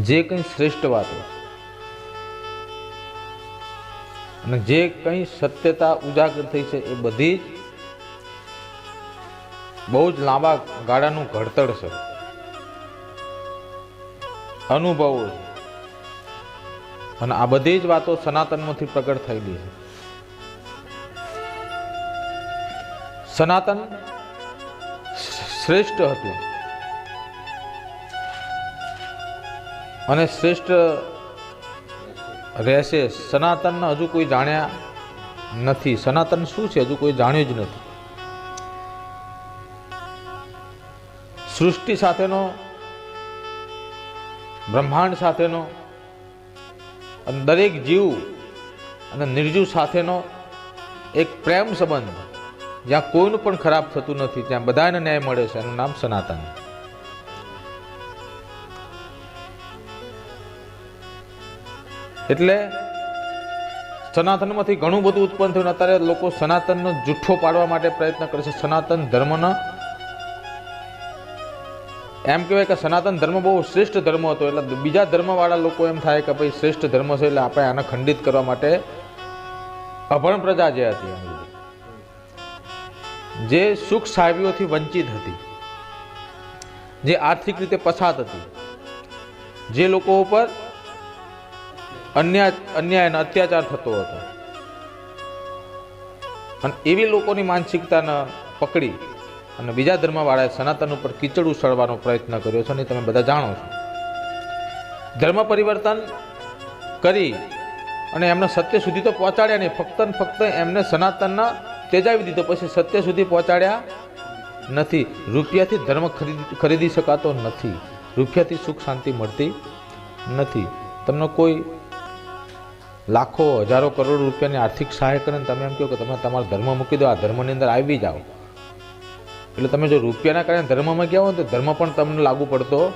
જે કંઈ શ્રેષ્ઠ વાતો અને જે કંઈ સત્યતા ઉજાગર થઈ છે એ બધી જ બહુ જ લાંબા ગાળાનું ઘડતર છે. અનુભવો અને આ બધી જ વાતો સનાતનમાંથી પ્રગટ થયેલી છે. સનાતન શ્રેષ્ઠ હતું. અને શ્રેષ્ઠ રહેશે. સનાતનને હજુ કોઈ જાણ્યા નથી. સનાતન શું છે? હજુ કોઈ જાણ્યું જ નથી. સૃષ્ટિ સાથેનો, બ્રહ્માંડ સાથેનો, અને દરેક જીવ અને નિર્જીવ સાથેનો એક પ્રેમ સંબંધ. જ્યાં કોઈનું પણ ખરાબ થતું નથી, ત્યાં બધાને ન્યાય મળે છે. એનું નામ સનાતન એટલે સનાતનમાંથી ઘણું બધું ઉત્પન્ન થયું અત્યારે લોકો સનાતનનો જુઠ્ઠો પાડવા માટે પ્રયત્ન કરે છે. સનાતન ધર્મનો એમ કહેવાય કે સનાતન ધર્મ બહુ શ્રેષ્ઠ ધર્મ હતો. એટલે બીજા ધર્મવાળા લોકો એમ થાય કે ભાઈ શ્રેષ્ઠ ધર્મ છે એટલે આપણે આને ખંડિત કરવા માટે અભણ પ્રજા જે હતી જે સુખ સાહેબીઓથી વંચિત હતી. જે આર્થિક રીતે પછાત હતી. જે લોકો ઉપર અન્યાય અન્યાય અને અત્યાચાર થતો હતો. અને એવી લોકોની માનસિકતાને પકડી અને બીજા ધર્મવાળાએ સનાતન ઉપર કીચડ ઉછળવાનો પ્રયત્ન કર્યો છે, અને તમે બધા જાણો છો. ધર્મ પરિવર્તન કરી અને એમને સત્ય સુધી તો પહોંચાડ્યા નહીં, ફક્ત ને ફક્ત એમને સનાતનના તેજાવી દીધો, પછી સત્ય સુધી પહોંચાડ્યા નથી. રૂપિયાથી ધર્મ ખરીદી ખરીદી શકાતો નથી. રૂપિયાથી સુખ શાંતિ મળતી નથી. તમને કોઈ લાખો, હજારો કરોડ રૂપિયાની આર્થિક સહાય કરે ને તમે એમ કહો કે તમે તમારો ધર્મ મૂકી દો, આ ધર્મની અંદર આવી જાઓ. એટલે તમે જો રૂપિયાના કારણે ધર્મમાં ગયા હોય તો ધર્મ પણ તમને લાગુ પડતો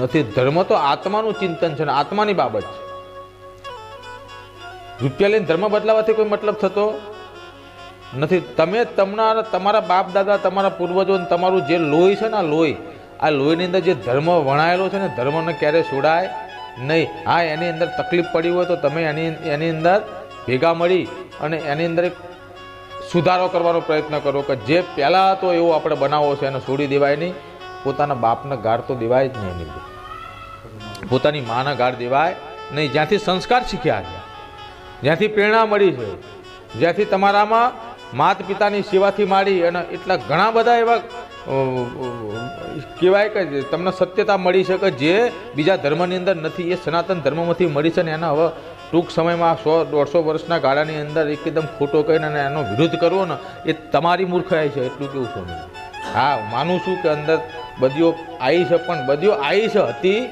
નથી. ધર્મ તો આત્માનું ચિંતન છે ને આત્માની બાબત છે. રૂપિયા લઈને ધર્મ બદલાવાથી કોઈ મતલબ થતો નથી. તમે તમારા તમારા બાપ દાદા, તમારા પૂર્વજો તમારું જે લોહી છે ને આ લોહી, આ લોહીની અંદર જે ધર્મ વણાયેલો છે ને ધર્મને ક્યારે છોડાય? નહીં. હા, એની અંદર તકલીફ પડી હોય તો તમે એની એની અંદર ભેગા મળી અને એની અંદર એક સુધારો કરવાનો પ્રયત્ન કરો કે જે પહેલાં હતો એવો આપણે બનાવવો છે, એને છોડી દેવાય નહીં. પોતાના બાપને ગાળ તો દેવાય જ નહીં એની. પોતાની માના ગાળ દેવાય નહીં. જ્યાંથી સંસ્કાર શીખ્યા છે, જ્યાંથી પ્રેરણા મળી છે, જ્યાંથી તમારામાં માત પિતાની સેવાથી માંડી અને એટલા ઘણા બધા એવા કહેવાય કે તમને સત્યતા મળી છે કે જે બીજા ધર્મની અંદર નથી, એ સનાતન ધર્મમાંથી મળી છે ને એના હવે ટૂંક સમયમાં સો, દોઢસો વર્ષના ગાળાની અંદર એકદમ ખોટો કહીને અને એનો વિરોધ કરવો ને, એ તમારી મૂર્ખાઈ છે, એટલું કેવું છું હા. માનું છું કે અંદર બદીઓ આવી છે, પણ બદીઓ આવી છે હતી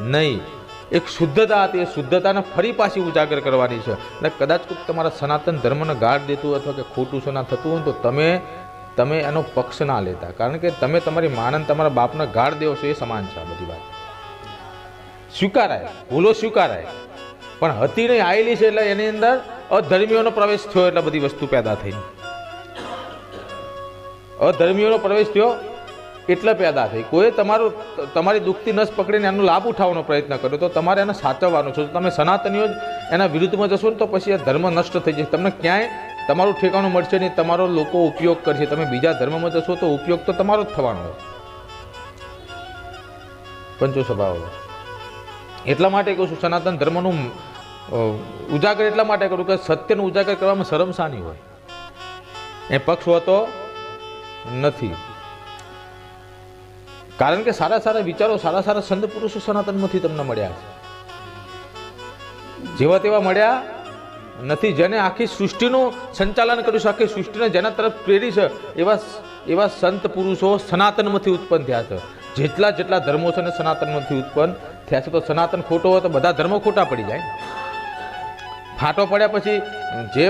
નહીં. એક શુદ્ધતા હતી, એ શુદ્ધતાને ફરી પાછી ઉજાગર કરવાની છે. અને કદાચ તમારા સનાતન ધર્મને ગાઢ દેતું અથવા કે ખોટું સના થતું હોય તો તમે તમે એનો પક્ષ ના લેતા. કારણ કે તમે તમારી માનન તમારા બાપને ગાઢ દેવો છો એ સમાન છે આ બધી વાત. સ્વીકારાય. ભૂલો સ્વીકારાય. પણ હતી નહીં આવેલી છે એટલે એની અંદર અધર્મીઓનો પ્રવેશ થયો એટલે બધી વસ્તુ પેદા થઈ. અધર્મીઓનો પ્રવેશ થયો એટલે પેદા થઈ. કોઈ તમારું, તમારી દુઃખથી નસ પકડીને એનો લાભ ઉઠાવવાનો પ્રયત્ન કર્યો તો તમારે એને સાચવવાનો છે. તમે સનાતનીઓ એના વિરુદ્ધમાં જશો ને તો પછી આ ધર્મ નષ્ટ થઈ જશે. તમને ક્યાંય તમારું ઠેકાણું મળશે નહીં, તમારો લોકો ઉપયોગ કરશે. તમે બીજા ધર્મમાં જશો તો ઉપયોગ તો તમારો જ થવાનો પંચો સ્વભાવ એટલા માટે કહું છું, સનાતન ધર્મનું ઉજાગર એટલા માટે કરું કે સત્યનું ઉજાગર કરવામાં શરમ શાની હોય. એ પક્ષ હોતો નથી. કારણ કે સારા સારા વિચારો, સારા સારા સંત પુરુષો સનાતનમાંથી તમને મળ્યા છે. જેવા તેવા મળ્યા નથી, જેને આખી સૃષ્ટિનું સંચાલન કર્યું છે, આખી સૃષ્ટિને જેના તરફ પ્રેરી છે, એવા એવા સંત પુરુષો સનાતનમાંથી ઉત્પન્ન થયા છે. જેટલા જેટલા ધર્મો છે ને સનાતનમાંથી ઉત્પન્ન થયા છે, તો સનાતન ખોટો હોય તો બધા ધર્મો ખોટા પડી જાય ફાટો પડ્યા પછી જે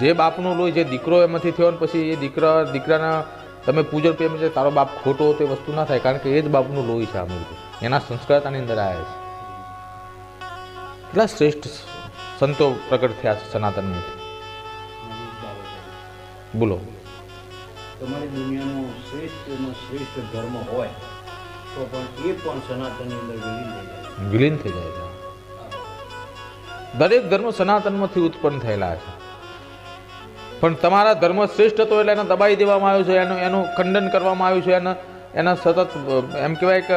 જે બાપનું લોહી, જે દીકરો એમાંથી થયો ને પછી એ દીકરા, દીકરાના તમે પૂજન પ્રેમ છે, તારો બાપ ખોટો હોય તો એ વસ્તુ ના થાય, કારણ કે એ જ બાપનું લોહી છે આ બધું એના સંસ્કારતાની અંદર આવ્યા છે. એટલા શ્રેષ્ઠ સંતો પ્રગટ થયા છે સનાતનમાંથી બોલો. તમારી દુનિયાનો શ્રેષ્ઠમાં શ્રેષ્ઠ ધર્મ હોય તો પણ એ પણ સનાતનની અંદર વિલીન થઈ જાય વિલીન થઈ જાય છે. દરેક ધર્મ સનાતનમાંથી ઉત્પન્ન થયેલા છે. પણ તમારા ધર્મ શ્રેષ્ઠ હતો એટલે એને દબાઈ દેવામાં આવ્યો છે એનું એનું ખંડન કરવામાં આવ્યું છે એને એના સતત એમ કહેવાય કે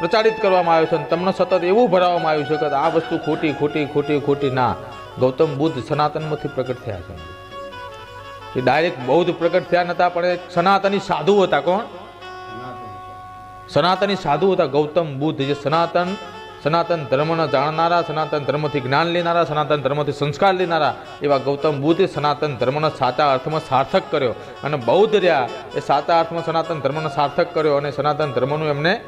પ્રચારિત કરવામાં આવ્યું છે અને તમને સતત એવું ભરાવવામાં આવ્યું છે કે આ વસ્તુ ખોટી ખોટી ખોટી ખોટી ના. ગૌતમ બુદ્ધ સનાતનમાંથી પ્રગટ થયા છે. એ ડાયરેક્ટ બૌદ્ધ પ્રગટ થયા નહોતા પણ એક સનાતની સાધુ હતા કોણ? સનાતની સાધુ હતા ગૌતમ બુદ્ધ, જે સનાતન સનાતન ધર્મને જાણનારા, સનાતન ધર્મથી જ્ઞાન લેનારા, સનાતન ધર્મથી સંસ્કાર લેનારા, એવા ગૌતમ બુદ્ધે સનાતન ધર્મનો સાચા અર્થમાં સાર્થક કર્યો. અને બૌદ્ધ રહ્યા, એ સાચા અર્થમાં સનાતન ધર્મનો સાર્થક કર્યો અને સનાતન ધર્મનું એમને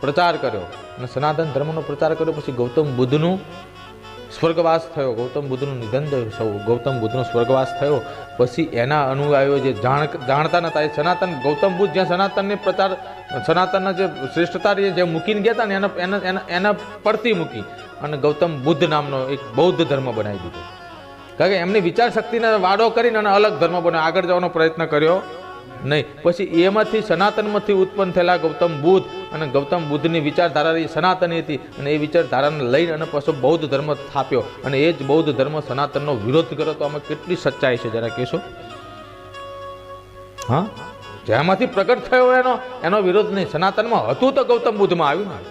પ્રચાર કર્યો અને સનાતન ધર્મનો પ્રચાર કર્યો. પછી ગૌતમ બુદ્ધનું સ્વર્ગવાસ થયો. ગૌતમ બુદ્ધનું નિધન થયું. સૌ ગૌતમ બુદ્ધનો સ્વર્ગવાસ થયો. પછી એના અનુયાયીઓ જે જાણ જાણતા નતા, એ સનાતન, ગૌતમ બુદ્ધ જ્યાં સનાતનને પ્રચાર, સનાતનના જે શ્રેષ્ઠતા રહી, જે મૂકીને ગયા હતા ને, એના એના એના પડતી મૂકી અને ગૌતમ બુદ્ધ નામનો એક બૌદ્ધ ધર્મ બનાવી દીધો. કારણ કે એમની વિચાર શક્તિને વાડો કરીને અને અલગ ધર્મ બનાવ્યો. આગળ જવાનો પ્રયત્ન કર્યો. નહીં. પછી એમાંથી સનાતનમાંથી ઉત્પન્ન થયેલા ગૌતમ બુદ્ધ અને ગૌતમ બુદ્ધની વિચારધારા એ સનાતની હતી અને એ વિચારધારાને લઈને અને પાછો બૌદ્ધ ધર્મ સ્થાપ્યો. અને એ જ બૌદ્ધ ધર્મ સનાતનનો વિરોધ કર્યો તો આમાં કેટલી સચ્ચાઈ છે જરા કહેશો? હા? જેમાંથી પ્રગટ થયો એનો એનો વિરોધ નહીં. સનાતનમાં હતું તો ગૌતમ બુદ્ધમાં આવ્યું ને.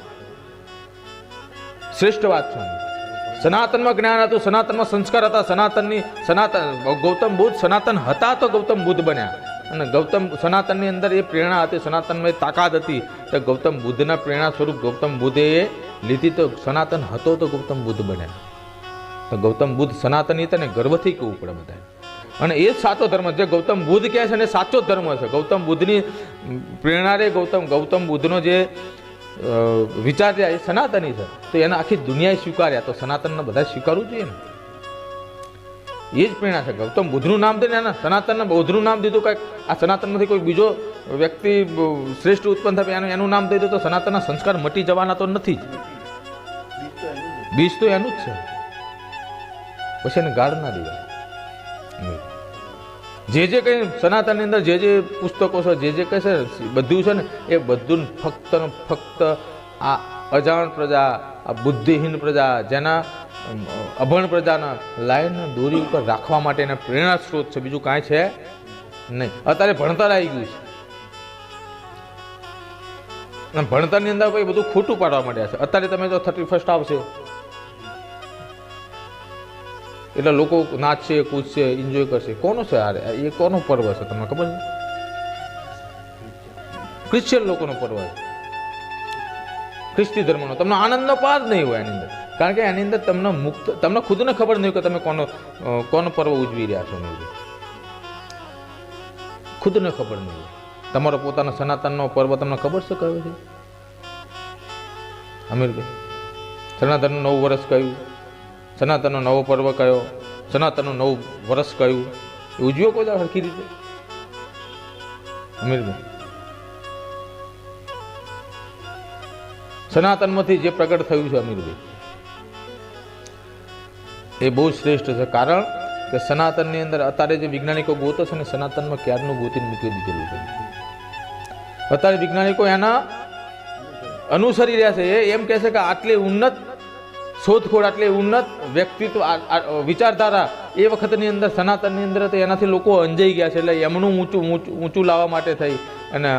શ્રેષ્ઠ વાત છે. સનાતનમાં જ્ઞાન હતું, સનાતનમાં સંસ્કાર હતા, સનાતનની, સનાતન, ગૌતમ બુદ્ધ સનાતન હતા તો ગૌતમ બુદ્ધ બન્યા. અને ગૌતમ સનાતનની અંદર એ પ્રેરણા હતી, સનાતનમાં તાકાત હતી. તો ગૌતમ બુદ્ધના પ્રેરણા સ્વરૂપ ગૌતમ બુદ્ધે લીધી તો સનાતન હતો તો ગૌતમ બુદ્ધ બન્યા. તો ગૌતમ બુદ્ધ સનાતની હતા ને ગર્વથી કહેવું પડે બધા અને એ સાચો ધર્મ જે ગૌતમ બુદ્ધ કહે છે અને સાચો ધર્મ છે. ગૌતમ બુદ્ધની પ્રેરણા રે ગૌતમ ગૌતમ બુદ્ધનો જે વિચાર છે, એ સનાતની છે. તો એને આખી દુનિયાએ સ્વીકાર્યા. તો સનાતનને બધા સ્વીકારવું જોઈએ ને. એ જ પ્રેરણા છે. ગૌતમ બુદ્ધનું નામ દઈને એના સનાતનના બૌદ્ધનું નામ દીધું કંઈક આ સનાતનમાંથી કોઈ બીજો વ્યક્તિ શ્રેષ્ઠ ઉત્પન્ન થાય એનું એનું નામ દઈ દો તો સનાતનના સંસ્કાર મટી જવાના તો નથી. જ બીજ તો એનું જ છે. પછી એને ગાળ ના દેવાય. જે જે કંઈ સનાતનની અંદર જે જે પુસ્તકો છે, જે જે કંઈ છે, બધું છે ને, એ બધું ફક્ત ફક્ત આ અજાણ પ્રજા, આ બુદ્ધિહીન પ્રજા, જેના અભણ પ્રજાના લાઈન દોરી ઉપર રાખવા માટેના પ્રેરણા સ્ત્રોત છે. બીજું કાંઈ છે નહીં. અત્યારે ભણતર આવી ગયું છે. ભણતરની અંદર ભાઈ બધું ખોટું પાડવા માંડ્યા છે. અત્યારે તમે જો થર્ટી ફર્સ્ટ આવશે. એટલે લોકો નાચશે, કૂદશે એન્જોય કરશે. કોનો છે આ એ કોનો પર્વ છે તમને ખબર છે? ક્રિશ્ચિયન લોકોનો પર્વ છે. ખ્રિસ્તી ધર્મનો. તમને આનંદનો પાર નહીં હોય એની અંદર. કારણ કે એની અંદર તમને મુક્ત, તમને ખુદને ખબર નહીં કે તમે કોનો કોનો પર્વ ઉજવી રહ્યા છો. ખુદને ખબર નહીં તમારો પોતાનો સનાતનનો પર્વ તમને ખબર છે કયો છે? અમીરભાઈ સનાતનનું નવું વર્ષ કયું? સનાતનનો નવો પર્વ કયો? સનાતનનું નવું વર્ષ કયું? એ ઉજવ્યો કોઈ દાડો હરખી રીતે? અમીરભાઈ સનાતનમાંથી જે પ્રગટ થયું છે અમીરભાઈ એ બહુ શ્રેષ્ઠ છે. કારણ કે સનાતનની અંદર અત્યારે જે વૈજ્ઞાનિકો ગોતે છે ને સનાતનમાં ક્યારનું ગોતીને મૂકી દીધેલું છે? અત્યારે વૈજ્ઞાનિકો એના અનુસરી રહ્યા છે. એ એમ કહે છે કે આટલી ઉન્નત શોધખોળ, આટલી ઉન્નત વ્યક્તિત્વ વિચારધારા એ વખતની અંદર, સનાતનની અંદર તો એનાથી લોકો અંજાઈ ગયા છે. એટલે એમનું ઊંચું ઊંચું ઊંચું લાવવા માટે થઈ અને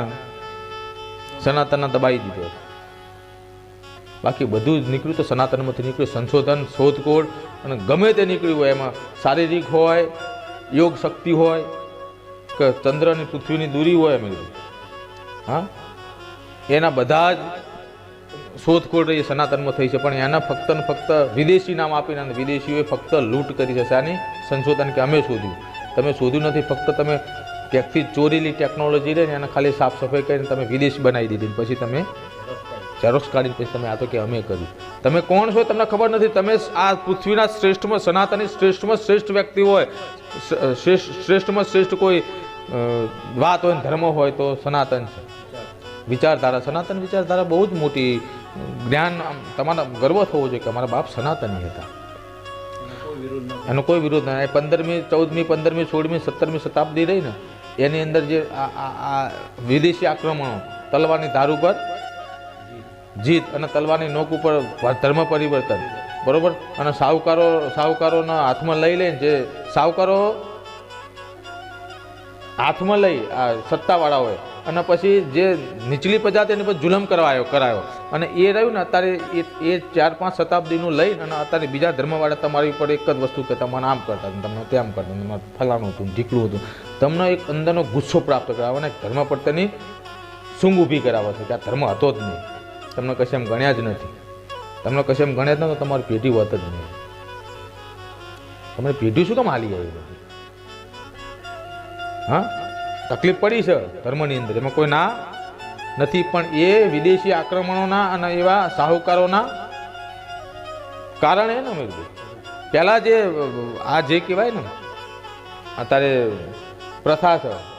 સનાતનના દબાઈ દીધો. બાકી બધું જ નીકળ્યું તો સનાતનમાંથી નીકળ્યું, સંશોધન, શોધખોળ, અને ગમે તે નીકળ્યું હોય, એમાં શારીરિક હોય, યોગ શક્તિ હોય, કે ચંદ્ર અને પૃથ્વીની દૂરી હોય, એમ હા? એના બધા જ શોધખોળ રહી, સનાતનમાં થઈ છે, પણ એના ફક્ત ને ફક્ત વિદેશી નામ આપીને અને વિદેશીઓએ ફક્ત લૂંટ કરી છે શાની સંશોધન કે અમે શોધ્યું. તમે શોધ્યું નથી, ફક્ત તમે ક્યાંકથી ચોરેલી ટેકનોલોજી રહે ને એને ખાલી સાફ સફાઈ કરીને તમે વિદેશ બનાવી દીધી, પછી તમે ઝેરોક્સ કાઢીને પછી તમે આ તો કે અમે કર્યું. તમે કોણ છો તમને ખબર નથી. તમે આ પૃથ્વીના શ્રેષ્ઠમાં સનાતની શ્રેષ્ઠમાં શ્રેષ્ઠ વ્યક્તિ હોય. શ્રેષ્ઠ શ્રેષ્ઠમાં શ્રેષ્ઠ કોઈ વાત હોય ધર્મ હોય તો સનાતન છે. વિચારધારા સનાતન વિચારધારા બહુ જ મોટી, જ્ઞાન તમારા ગર્વ થવો જોઈએ કે અમારા બાપ સનાતની હતા. એનો કોઈ વિરોધ નહીં પંદરમી, ચૌદમી, પંદરમી, સોળમી, સત્તરમી શતાબ્દી રહી ને, એની અંદર જે આ વિદેશી આક્રમણો, તલવારની ધાર ઉપર જીત અને તલવારની નોક ઉપર ધર્મ પરિવર્તન, બરોબર? અને સાહુકારો, સાહુકારોના હાથમાં લઈ લઈને જે સાહુકારો હાથમાં લઈ આ સત્તાવાળાઓએ અને પછી જે નીચલી પ્રજાતિ એની પર જુલમ કરાયો કરાયો. અને એ રહ્યું ને અત્યારે એ એ ચાર પાંચ શતાબ્દીનું લઈને અને અત્યારે બીજા ધર્મવાળા તમારી ઉપર એક જ વસ્તુ કે તમને આમ કરતા તમને તેમ કરતા તમને ફલાણું હતું, ઢીકલું હતું. તમને એક અંદરનો ગુસ્સો પ્રાપ્ત કરાવે અને ધર્મ પ્રત્યેની સૂંઘ ઊભી કરાવે છે કે આ ધર્મ હતો જ નહીં. તમને કશે એમ ગણ્યા જ નથી. તમને કશે એમ ગણ્યા જ ન તો તમારી પેઢી હોત જ નહીં. તમને પેઢી શું કામ હાલી આવી બધી? હા? તકલીફ પડી છે ધર્મની અંદર. એમાં કોઈ ના નથી, પણ એ વિદેશી આક્રમણોના અને એવા સાહુકારોના કારણે ને મેં પહેલાં જે, આ જે કહેવાય ને, અત્યારે પ્રથા છે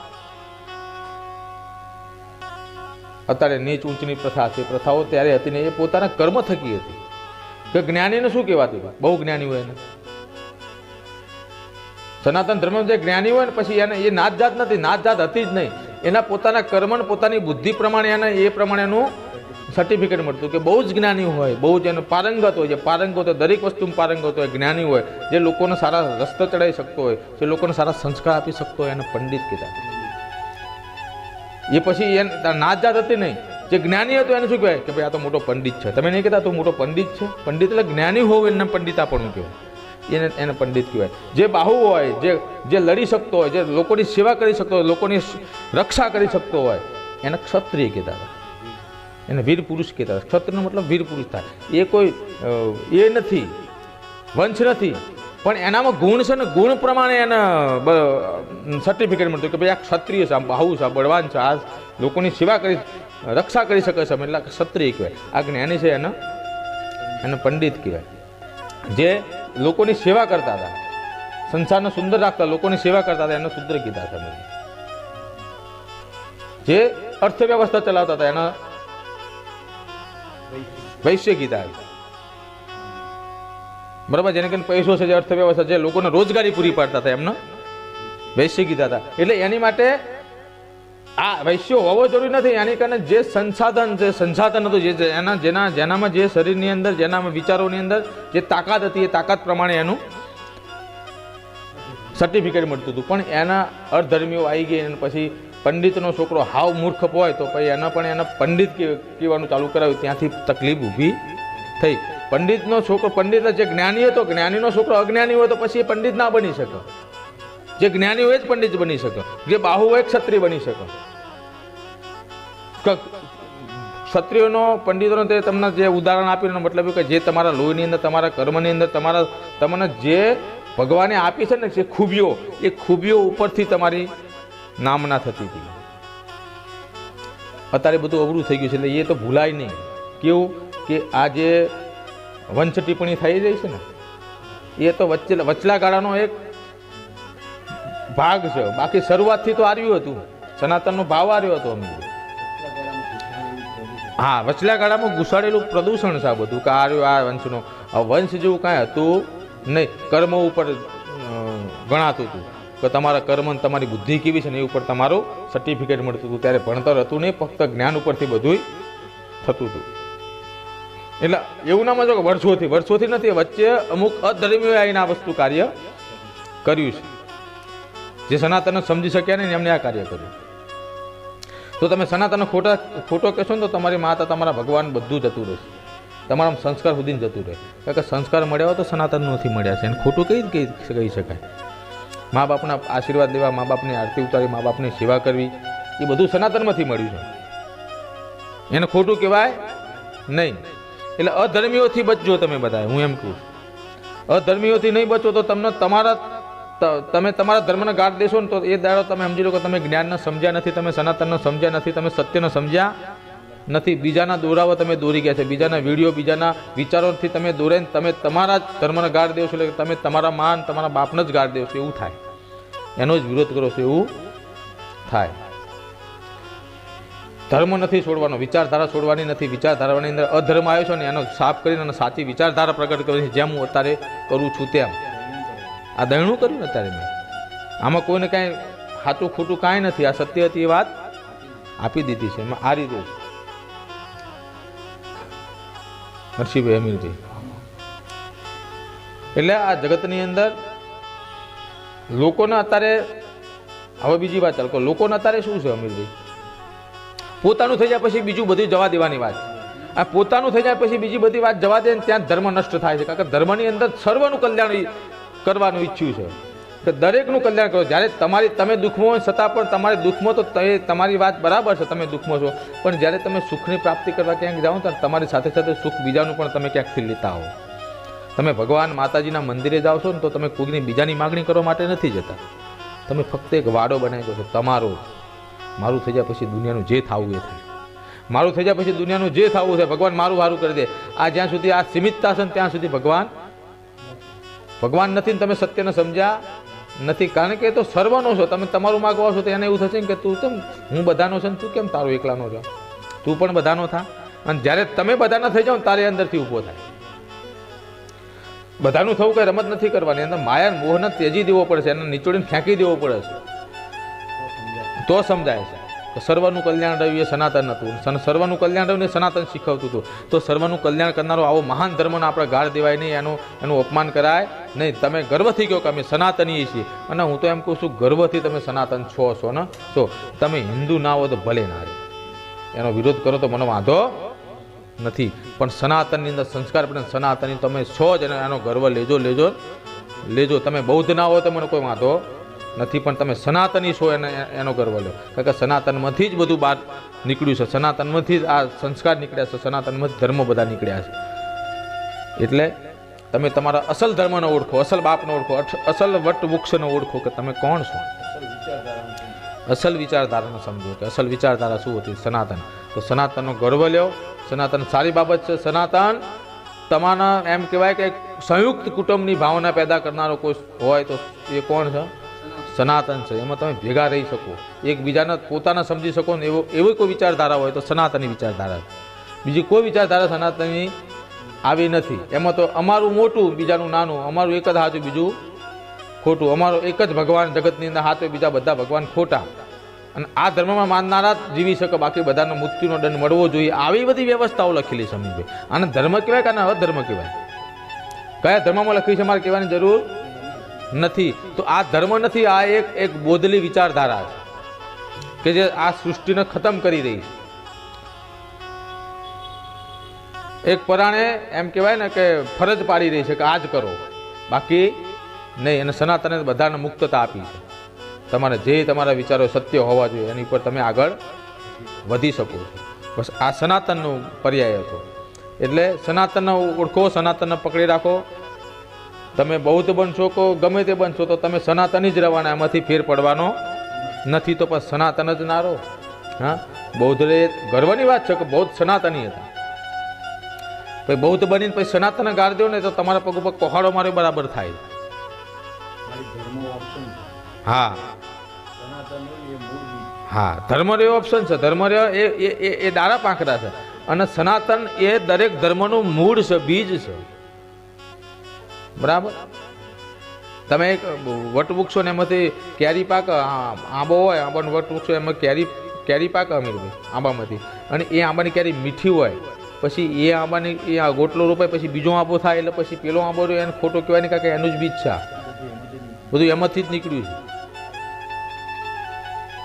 અત્યારે નીચ ઊંચની પ્રથા છે. પ્રથાઓ ત્યારે હતી ને એ પોતાના કર્મ થકી હતી. કે જ્ઞાનીને શું કહેવાતી? બહુ જ્ઞાની હોય એને. સનાતન ધર્મ જે જ્ઞાની હોય ને પછી એને એ નાત જાત નથી, નાત જાત હતી જ નહીં. એના પોતાના કર્મ પોતાની બુદ્ધિ પ્રમાણે એને એ પ્રમાણેનું સર્ટિફિકેટ મળતું કે બહુ જ જ્ઞાની હોય, બહુ જ એનું પારંગત હોય. જે પારંગત હોય દરેક વસ્તુમાં પારંગત હોય જ્ઞાની હોય. જે લોકોને સારા રસ્તો ચડાવી શકતો હોય, જે લોકોને સારા સંસ્કાર આપી શકતો હોય એને પંડિત કીધા એ પછી એ નાતજાત હતી નહીં. જે જ્ઞાની હતો એને શું કહેવાય? કે ભાઈ આ તો મોટો પંડિત છે. તમે નહીં કહેતા તું મોટો પંડિત છે? પંડિત એટલે જ્ઞાની હોવ એને પંડિતાપણું કહેવાય. એને એને પંડિત કહેવાય. જે બાહુ હોય, જે જે લડી શકતો હોય, જે લોકોની સેવા કરી શકતો હોય, લોકોની રક્ષા કરી શકતો હોય, એને ક્ષત્રિય કહેતા હતા. એને વીર પુરુષ કહેતા હતા. ક્ષત્રિયનો મતલબ વીર પુરુષ થાય. એ કોઈ એ નથી. વંશ નથી. પણ એનામાં ગુણ છે ને, ગુણ પ્રમાણે એને સર્ટિફિકેટ મળતું કે ભાઈ આ ક્ષત્રિય છે, આ બાહુ છે, આ બળવાન છે, આ લોકોની સેવા કરી, રક્ષા કરી શકે છે એટલે ક્ષત્રિય કહેવાય. આ જ્ઞાની છે એને એને પંડિત કહેવાય. જે લોકોની સેવા કરતા હતા, સંસારને સુંદર રાખતા, લોકોની સેવા કરતા હતા, એને શુદ્ર કીધા હતા. જે અર્થવ્યવસ્થા ચલાવતા હતા, એના વૈશ્ય કીધા બરાબર, જેને કઈ પૈસો છે, જે અર્થવ્યવસ્થા જે લોકોને રોજગારી પૂરી પાડતા હતા એમને. વૈશ્ય કીધા હતા. એટલે એની માટે આ વૈશ્ય હોવો જરૂરી નથી. એની કારણે જે સંસાધન જે સંસાધન હતું, જે એના જેના જેનામાં જે શરીરની અંદર, જેનામાં વિચારોની અંદર જે તાકાત હતી, એ તાકાત પ્રમાણે એનું સર્ટિફિકેટ મળતું હતું. પણ એના અર્ધર્મીઓ આવી ગઈ અને પછી પંડિતનો છોકરો હાવ મૂર્ખ હોય તો પછી એના પણ એના પંડિત કહેવાનું ચાલુ કરાવ્યું. ત્યાંથી તકલીફ ઊભી થઈ. પંડિતનો છોકરો, પંડિત જે જ્ઞાની હતો, જ્ઞાનીનો છોકરો અજ્ઞાની હોય તો પછી એ પંડિત ના બની શકે. જે જ્ઞાની હોય જ પંડિત બની શકે. જે બાહુ હોય ક્ષત્રિય બની શકે. ક્ષત્રિયોનો, પંડિતોનો તે તમને જે ઉદાહરણ આપ્યું મતલબ કે જે તમારા લોહીની અંદર, તમારા કર્મની અંદર, તમારા, તમને જે ભગવાને આપી છે ને જે ખૂબીઓ, એ ખૂબીઓ ઉપરથી તમારી નામના થતી હતી. અત્યારે બધું અવરું થઈ ગયું છે, એટલે એ તો ભૂલાય નહીં. કેવું? કે આ જે વંશ ટિપ્પણી થઈ રહી છે ને, એ તો વચ્ચે વચલા ગાળાનો એક ભાગ છે. બાકી શરૂઆતથી તો આવ્યું હતું. સનાતનનો ભાવ આર્યો હતો અમે હા વચલા ગાળામાં ઘુસાડેલું પ્રદૂષણ છે આ બધું, કે આર્યું આ વંશનો. આ વંશ જેવું કાંઈ હતું નહીં. કર્મ ઉપર ગણાતું હતું. કે તમારા કર્મ તમારી બુદ્ધિ કેવી છે ને એ ઉપર તમારું સર્ટિફિકેટ મળતું હતું. ત્યારે ભણતર હતું નહીં, ફક્ત જ્ઞાન ઉપરથી બધુંય થતું હતું. એટલે એવું ના માનજો કે વર્ષોથી વર્ષોથી નથી, વચ્ચે અમુક અધર્મીઓ આવીને આ વસ્તુ કાર્ય કર્યું છે. જે સનાતન સમજી શક્યા નહીં એમને આ કાર્ય કર્યું. તો તમે સનાતન ખોટા, ખોટો કહેશો ને તો તમારી માતા તમારા ભગવાન બધું જતું રહેશે. તમારા સંસ્કાર સુધીને જતું રહે. કારણ કે સંસ્કાર મળ્યા હોય તો સનાતન નથી મળ્યા છે. અને ખોટું કઈ કહી કહી શકાય? મા બાપના આશીર્વાદ લેવા, મા બાપની આરતી ઉતારી, મા બાપની સેવા કરવી, એ બધું સનાતનમાંથી મળ્યું છે. એને ખોટું કહેવાય નહીં. એટલે અધર્મીઓથી બચજો તમે બધા હું એમ કહું અધર્મીઓથી નહીં બચો તો તમને તમારા તમે તમારા ધર્મને ગાઢ દેશો ને તો એ દાડો તમે સમજી લો કે તમે જ્ઞાનને સમજ્યા નથી, તમે સનાતનને સમજ્યા નથી, તમે સત્યને સમજ્યા નથી. બીજાના દોરાવો તમે દોરી ગયા છે, બીજાના વીડિયો, બીજાના વિચારોથી તમે દોરે તમે તમારા જ ધર્મને ગાઢ છો એટલે તમે તમારા માન, તમારા બાપને જ ગાઢ છો એવું થાય. એનો જ વિરોધ કરો છો, એવું થાય. ધર્મ નથી છોડવાનો, વિચારધારા છોડવાની નથી. વિચારધારાની અંદર અધર્મ આવ્યો છે ને એનો સાફ કરીને અને સાચી વિચારધારા પ્રગટ કરવાની જેમ હું અત્યારે કરું છું તેમ. આ દયણું કર્યું ને અત્યારે મેં? આમાં કોઈને કાંઈ સાચું ખોટું કાંઈ નથી. આ સત્ય હતી એ વાત આપી દીધી છે. એમાં આ રીતે હર્ષિભાઈ અમીરભાઈ એટલે આ જગતની અંદર લોકોને અત્યારે, હવે બીજી વાત ચાલો લોકોને અત્યારે શું છે અમીરભાઈ પોતાનું થઈ જાય પછી બીજું બધું જવા દેવાની વાત. આ પોતાનું થઈ જાય પછી બીજી બધી વાત જવા દે ને ત્યાં ધર્મ નષ્ટ થાય છે. કારણ કે ધર્મની અંદર સર્વનું કલ્યાણ કરવાનું ઈચ્છ્યું છે. કે દરેકનું કલ્યાણ કરો. જ્યારે તમારી, તમે દુઃખમાં હોય છતાં પણ તમારે દુઃખમાં તો તમે તમારી વાત બરાબર છે, તમે દુઃખમાં છો. પણ જ્યારે તમે સુખની પ્રાપ્તિ કરવા ક્યાંક જાઓ ત્યારે તમારી સાથે સાથે સુખ બીજાનું પણ તમે ક્યાંકથી લેતા હો. તમે ભગવાન માતાજીના મંદિરે જાઓ છો ને તો તમે કોઈની બીજાની માગણી કરવા માટે નથી જતા. તમે ફક્ત એક વાડો બનાવી છો, તમારો. મારું થઈ જાય પછી દુનિયાનું જે થવું એ થાય. મારું થઈ જાય પછી દુનિયાનું જે થવું છે, ભગવાન મારું સારું કરી દે. આ જ્યાં સુધી આ સીમિતતા છે ત્યાં સુધી ભગવાન ભગવાન નથી ને તમે સત્યને સમજ્યા નથી. કારણ કે એ તો સર્વનો છો. તમે તમારું માગવા છો તો એને એવું થશે કે તું કેમ, હું બધાનો છે ને તું કેમ તારો એકલાનો છો? તું પણ બધાનો થા. અને જ્યારે તમે બધાના થઈ જાઓ તારે અંદરથી ઊભો થાય. બધાનું થવું કંઈ રમત નથી કરવાની. અંદર માયા મોહને ત્યજી દેવો પડે છે. એને નીચોડીને ફેંકી દેવો પડે છે. તો સમજાય છે કે સર્વનું કલ્યાણ રહ્યું એ સનાતન હતું. સર્વનું કલ્યાણ રહ્યું એ સનાતન શીખવતું હતું. તો સર્વનું કલ્યાણ કરનારો આવો મહાન ધર્મનો આપણે ગાળ દેવાય નહીં, એનું એનું અપમાન કરાય નહીં. તમે ગર્વથી કહો કે અમે સનાતનીએ છીએ. અને હું તો એમ કહું છું, ગર્વથી તમે સનાતન છો છો ને? છો તમે હિન્દુ ના હો તો ભલે ના રહે. એનો વિરોધ કરો તો મને વાંધો નથી. પણ સનાતનની અંદર સંસ્કાર પણ સનાતની તમે છો જ એનો ગર્વ લેજો લેજો. લેજો. તમે બૌદ્ધ ના હો તો મને કોઈ વાંધો નથી, પણ તમે સનાતની છો એને, એનો ગર્વ લો. કારણ કે સનાતનમાંથી જ બધું બહાર નીકળ્યું છે. સનાતનમાંથી જ આ સંસ્કાર નીકળ્યા છે. સનાતનમાંથી ધર્મ બધા નીકળ્યા છે. એટલે તમે તમારા અસલ ધર્મને ઓળખો, અસલ બાપને ઓળખો અસલ વટ વૃક્ષને ઓળખો કે તમે કોણ છો? અસલ વિચારધારાને સમજો કે અસલ વિચારધારા શું હતી? સનાતન. તો સનાતનનો ગર્વ લ્યો. સનાતન સારી બાબત છે. સનાતન તમારા એમ કહેવાય કે સંયુક્ત કુટુંબની ભાવના પેદા કરનારો કોઈ હોય તો એ કોણ છે? સનાતન છે. એમાં તમે ભેગા રહી શકો. એકબીજાને પોતાને સમજી શકો ને એવો એવી કોઈ વિચારધારા હોય તો સનાતની વિચારધારા. બીજી કોઈ વિચારધારા સનાતનની આવી નથી. એમાં તો અમારું મોટું, બીજાનું નાનું, અમારું એક જ સાચું બીજું ખોટું. અમારો એક જ ભગવાન જગતની અંદર હાથે બીજા બધા ભગવાન ખોટા. અને આ ધર્મમાં માનનારા જ જીવી શકે. બાકી બધાનો મૃત્યુનો દંડ મળવો જોઈએ. આવી બધી વ્યવસ્થાઓ લખેલી સમીપે આને ધર્મ કહેવાય કે આને અધર્મ કહેવાય? કયા ધર્મમાં લખી છે? મારે કહેવાની જરૂર નથી. તો આ ધર્મ નથી, આ એક એક બોધલી વિચારધારા છે. કે જે આ સૃષ્ટિને ખતમ કરી રહી છે. એક પરાણે એમ કહેવાય ને કે ફરજ પાડી રહી છે કે આ જ કરો. બાકી નહીં અને સનાતને બધાને મુક્તતા આપી છે. તમારે જે તમારા વિચારો સત્ય હોવા જોઈએ, એની ઉપર તમે આગળ વધી શકો છો. બસ આ સનાતનનો પર્યાય હતો. એટલે સનાતનને ઓળખો, સનાતનને પકડી રાખો. તમે બૌદ્ધ બનશો કે ગમે તે બનશો તો તમે સનાતની જ રહેવાના એમાંથી ફેર પડવાનો નથી. તો પણ સનાતન જ ના રહો હા? બૌદ્ધ ગર્વની વાત છે કે બૌદ્ધ સનાતની હતા. પછી બૌદ્ધ બનીને પછી સનાતન ગાળ દો ને તો તમારા પગ ઉપર કોહાડો મારે બરાબર થાય. હા. હા ધર્મ રહ્યો ઓપ્શન છે. ધર્મ રહ્યો એ એ એ દાડા પાંખરા છે. અને સનાતન એ દરેક ધર્મનું મૂળ છે બીજ છે. બરાબર? તમે વટવૃક્ષો ને એમાંથી કેરી પાક આંબો હોય, આંબાનું વટવૃક્ષો એમાં કેરી કેરી પાક અમીરભાઈ આંબામાંથી. અને એ આંબાની કેરી મીઠી હોય, પછી એ આંબાની, એ આ ગોટલો રોપાય, પછી બીજો આંબો થાય, એટલે પછી પેલો આંબો રહ્યો, એને ખોટો કહેવાય ને કારણ કે એનું જ બીજ છે બધું એમાંથી જ નીકળ્યું છે.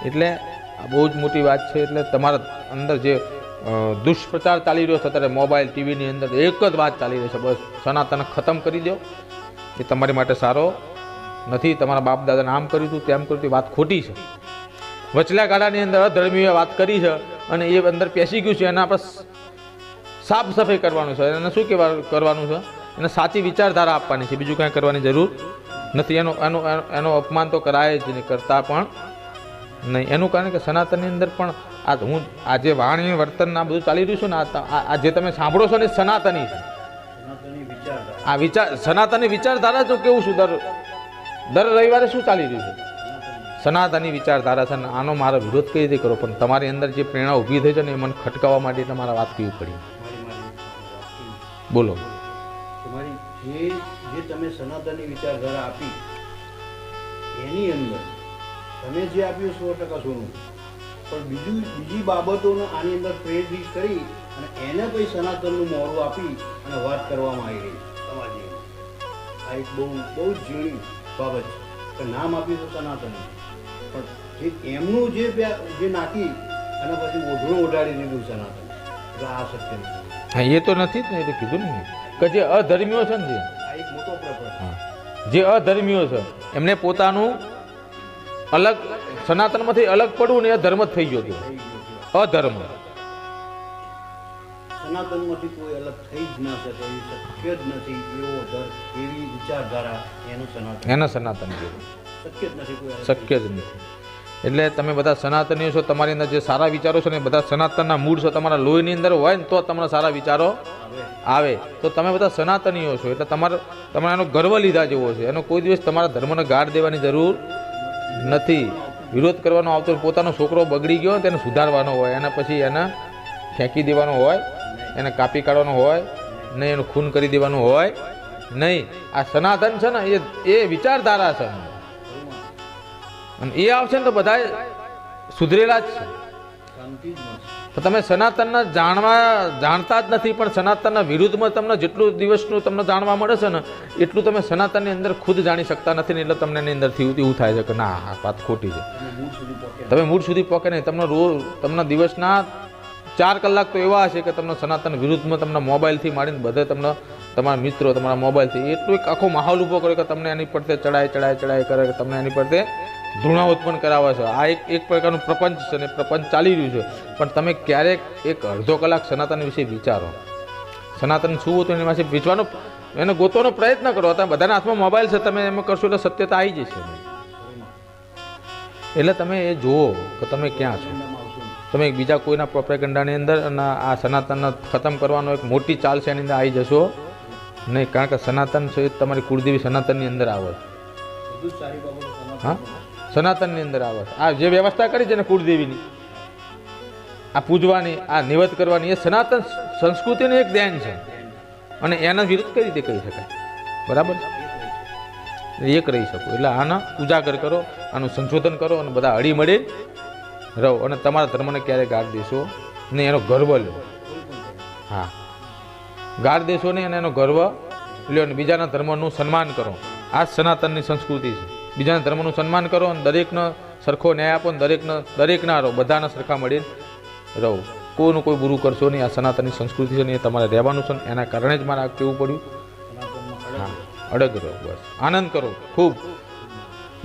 એટલે આ બહુ જ મોટી વાત છે, એટલે તમારા અંદર જે દુષ્પ્રચાર ચાલી રહ્યો છે અત્યારે મોબાઈલ, ટીવીની અંદર એક જ વાત ચાલી રહી છે. બસ સનાતન ખતમ કરી દો એ તમારી માટે સારો નથી. તમારા બાપ દાદાને આમ કર્યું હતું, તેમ કર્યું હતું વાત ખોટી છે. વચલા ગાળાની અંદર અધર્મીએ વાત કરી છે અને એ અંદર પેસી ગયું છે. એને આપણે સાફ સફાઈ કરવાનું છે. એને શું કહેવા, કરવાનું છે? એને સાચી વિચારધારા આપવાની છે. બીજું કાંઈ કરવાની જરૂર નથી. એનો, એનો- એનો અપમાન તો કરાય જ નહીં, કરતા પણ નહીં. એનું કારણ કે સનાતનની અંદર પણ આ હું આ જે વાણી વર્તન આ બધું ચાલી રહ્યું છે ને આ જે તમે સાંભળો છો ને સનાતની છે. આ વિચાર સનાતની વિચારધારા તો કેવું શું દર દર રવિવારે શું ચાલી રહ્યું છે? સનાતની. વિચારધારા છે આનો મારો વિરોધ કઈ રીતે કરો? પણ તમારી અંદર જે પ્રેરણા ઊભી થઈ છે ને એ મને ખટકાવવા માટે તમારે વાત કેવી પડી? બોલો. તમારી જે તમે સનાતની વિચારધારા આપી એની અંદર તમે જે આપ્યું સો ટકા સોનું. પણ બીજું બીજી બાબતોનો આની અંદર પ્રેરિત કરી અને એને કોઈ સનાતનનું મોડું આપી અને વાત કરવામાં આવી રહી. સમાજની આ એક બહુ બહુ જ જૂની બાબત છે. કે નામ આપ્યું તો સનાતન. પણ જે એમનું જે જે નાખી અને પછી ઓઢણું ઓઢાડી દીધું સનાતન. એટલે આ સત્ય નથી. હા એ તો નથી જ ને એટલે કીધું ને કે જે અધર્મીઓ છે ને જે. આ એક મોટો પ્રશ્ન. જે અધર્મીઓ છે એમને પોતાનું અલગ સનાતનમાંથી અલગ પડવું ને એ ધર્મ જ થઈ ગયો હતો. અધર્મ. સનાતનમાંથી કોઈ અલગ થઈ જ ના શકે એ શક્ય જ નથી એવો ધર્મ એવી વિચારધારા એનું સનાતન. એને સનાતન શક્ય જ નથી કોઈ શક્ય જ નથી. એટલે તમે બધા સનાતનીઓ છો તમારી અંદર જે સારા વિચારો છે ને બધા સનાતનના મૂળ છો તમારા લોહીની અંદર હોય ને તો તમારા સારા વિચારો આવે. આવે. તો તમે બધા સનાતનીઓ છો એટલે તમારે તમારે એનો ગર્વ લીધા જેવો છે. એનો કોઈ દિવસ તમારા ધર્મને ગાઢ દેવાની જરૂર નથી. વિરોધ કરવાનો આવતો પોતાનો છોકરો બગડી ગયો તેને સુધારવાનો હોય, એના પછી એને ફેંકી દેવાનો હોય, એને કાપી કાઢવાનો હોય, નહીં એનું ખૂન કરી દેવાનું હોય, નહીં. આ સનાતન છે ને, એ એ વિચારધારા છે. અને એ આવશે ને તો બધા સુધરેલા જ છે. તો તમે સનાતનના જાણવા જાણતા જ નથી પણ સનાતનના વિરુદ્ધમાં તમને જેટલું દિવસનું તમને જાણવા મળે છે ને એટલું તમે સનાતનની અંદર ખુદ જાણી શકતા નથી ને એટલે તમને એની અંદરથી એવું થાય છે કે ના આ વાત ખોટી છે. તમે મૂળ સુધી પહોંચે નહીં. તમને રોજ તમને દિવસના ચાર કલાક તો એવા હશે કે તમને સનાતન વિરુદ્ધમાં તમને મોબાઈલથી માંડીને બધે તમને તમારા મિત્રો તમારા મોબાઈલથી એટલું એક આખો માહોલ ઊભો કર્યો કે તમને એની પડતે ચડાય ચડાય ચડાય કરે કે તમને એની પડતે ધૂણા ઉત્પન્ન કરાવે છે. આ એક એક પ્રકારનું પ્રપંચ છે અને પ્રપંચ ચાલી રહ્યું છે. પણ તમે ક્યારેક એક અડધો કલાક સનાતન વિશે વિચારો. સનાતન શું હતું એની પાસે વિચવાનો એને ગોતવાનો પ્રયત્ન કરો. તમે બધાના હાથમાં મોબાઈલ છે તમે એમ કરશો એટલે સત્યતા આવી જશે. એટલે તમે એ જુઓ કે તમે ક્યાં છો. તમે બીજા કોઈના પ્રોપેગંડાની અંદર અને આ સનાતનને ખતમ કરવાનો એક મોટી ચાલ છે એની અંદર આવી જશો. નહીં કારણ કે સનાતન છે તમારી કુળદેવી સનાતનની અંદર આવે. હા? સનાતનની અંદર આવે. આ જે વ્યવસ્થા કરી છે ને કુળદેવીની, આ પૂજવાની, આ નિવત કરવાની, એ સનાતન સંસ્કૃતિનું એક ધ્યાન છે. અને એના વિરુદ્ધ કઈ રીતે કરી શકાય? બરાબર એક રહી શકો. એટલે આના ઉજાગર કરો, આનું સંશોધન કરો અને બધા હળી મળે રહો. અને તમારા ધર્મને ક્યારેય ગાઢ દેશો ને એનો ગર્વ લો. હા. ગાઢ દેશો નહીં અને એનો ગર્વ લ્યો અને બીજાના ધર્મનું સન્માન કરો. આ સનાતનની સંસ્કૃતિ છે. બીજાના ધર્મનું સન્માન કરો અને દરેકનો સરખો ન્યાય આપો અને દરેકનો દરેકના રહો બધાના સરખા મળીને રહો. કોઈનું કોઈ બુરું કરશો નહીં. આ સનાતનની સંસ્કૃતિ છે ને એ તમારે રહેવાનું છે એના કારણે જ મારે આ કહેવું પડ્યું? હા, અડગ રહો બસ. આનંદ કરો. ખૂબ.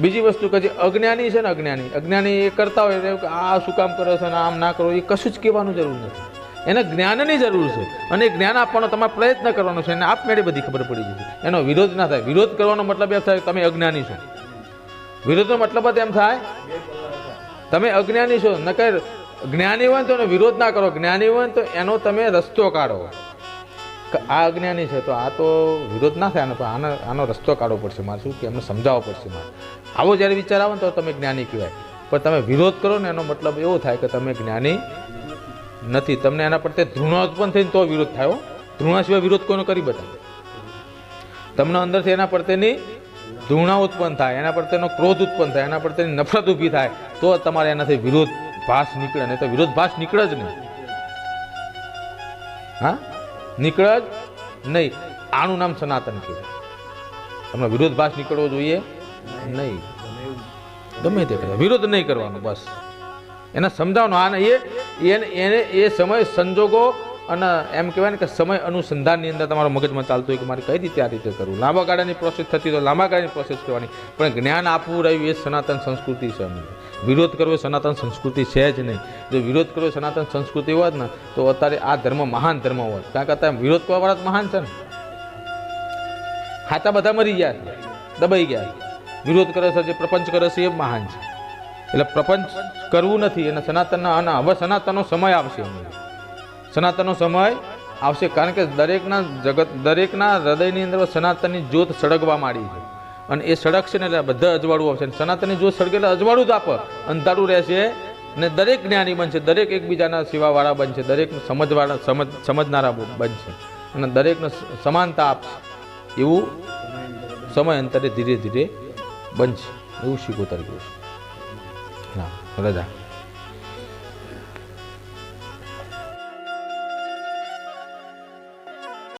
બીજી વસ્તુ કે જે અજ્ઞાની છે ને અજ્ઞાની અજ્ઞાની એ કરતા હોય કે આ શું કામ કરો છો ને આમ ના કરો, એ કશું જ કહેવાનું જરૂર નથી. એને જ્ઞાનની જરૂર છે અને જ્ઞાન આપવાનો તમારે પ્રયત્ન કરવાનો છે એને આપમેળે બધી ખબર પડી જશે. એનો વિરોધ ના થાય. વિરોધ કરવાનો મતલબ એ થાય તમે અજ્ઞાની છો. વિરોધનો મતલબ જ એમ થાય? તમે અજ્ઞાની છો. નકર જ્ઞાની હોય તો એનો વિરોધ ના કરો. જ્ઞાની હોય તો એનો તમે રસ્તો કાઢો. આ અજ્ઞાની છે તો આ તો વિરોધ ના થાય પણ આનો આનો રસ્તો કાઢવો પડશે મારે. શું કે એમને સમજાવવો પડશે મારે. આવો જ્યારે વિચાર આવે ને તો તમે જ્ઞાની કહેવાય. પણ તમે વિરોધ કરો ને એનો મતલબ એવો થાય કે તમે જ્ઞાની નથી. તમને એના પ્રત્યે ધૃણા ઉત્પન્ન થઈને તો વિરોધ થયો. ધૃણા સિવાય વિરોધ કોનો કરી બતાવે? તમને અંદરથી એના પ્રત્યેની ધૃણા ઉત્પન્ન થાય, એના પર તેનો ક્રોધ ઉત્પન્ન થાય, એના પર તેની નફરત ઊભી થાય, તો તમારે એનાથી વિરોધ ભાષ નીકળે, નહીં તો વિરોધ ભાષ નીકળે જ નહીં. હા? નીકળે જ નહીં. આનું નામ સનાતન કહેવાય તમને વિરોધભાસ નીકળવો જોઈએ? નહીં. ગમે તે કરે. વિરોધ નહીં કરવાનો, બસ. એને સમજાવવાનો આને એ, એને એને એ સમય સંજોગો અને એમ કહેવાય ને કે સમય અનુસંધાનની અંદર તમારો મગજમાં ચાલતું હોય કે મારે કઈ રીતે આ રીતે કરવું? લાંબા ગાળાની પ્રોસેસ થતી તો લાંબા ગાળાની પ્રોસેસ કરવાની પણ જ્ઞાન આપવું રહ્યું એ સનાતન સંસ્કૃતિ છે વિરોધ કરવો સનાતન સંસ્કૃતિ છે જ નહીં. જો વિરોધ કરવો સનાતન સંસ્કૃતિ હોત ને, તો અત્યારે આ ધર્મ મહાન ધર્મ હોત. કારણ કે અત્યારે વિરોધ કરવાવાળા જ મહાન છે ને. ખાતા બધા મરી ગયા દબાઈ ગયા વિરોધ કરે છે, જે પ્રપંચ કરે છે એ મહાન છે. એટલે પ્રપંચ કરવું નથી અને સનાતનના અને હવે સનાતનનો સમય આવશે અમને. સનાતનનો સમય આવશે કારણ કે દરેકના જગત, દરેકના હૃદયની અંદર સનાતનની જ્યોત સળગવા માંડી છે. અને એ સળગશે ને એટલે બધા અજવાળું આવશે. સનાતનની જ્યોત સળગે એટલે અજવાળું જ આપે. અંધારું રહેશે ને દરેક જ્ઞાની બનશે, દરેક એકબીજાના સેવાવાળા બનશે, દરેક સમજવાળા, સમજ, સમજનારા બનશે. અને દરેકને સમાનતા આપશે. એવું સમય અંતરે ધીરે ધીરે બનશે. એવું શીખો તરીકે હા, રજા.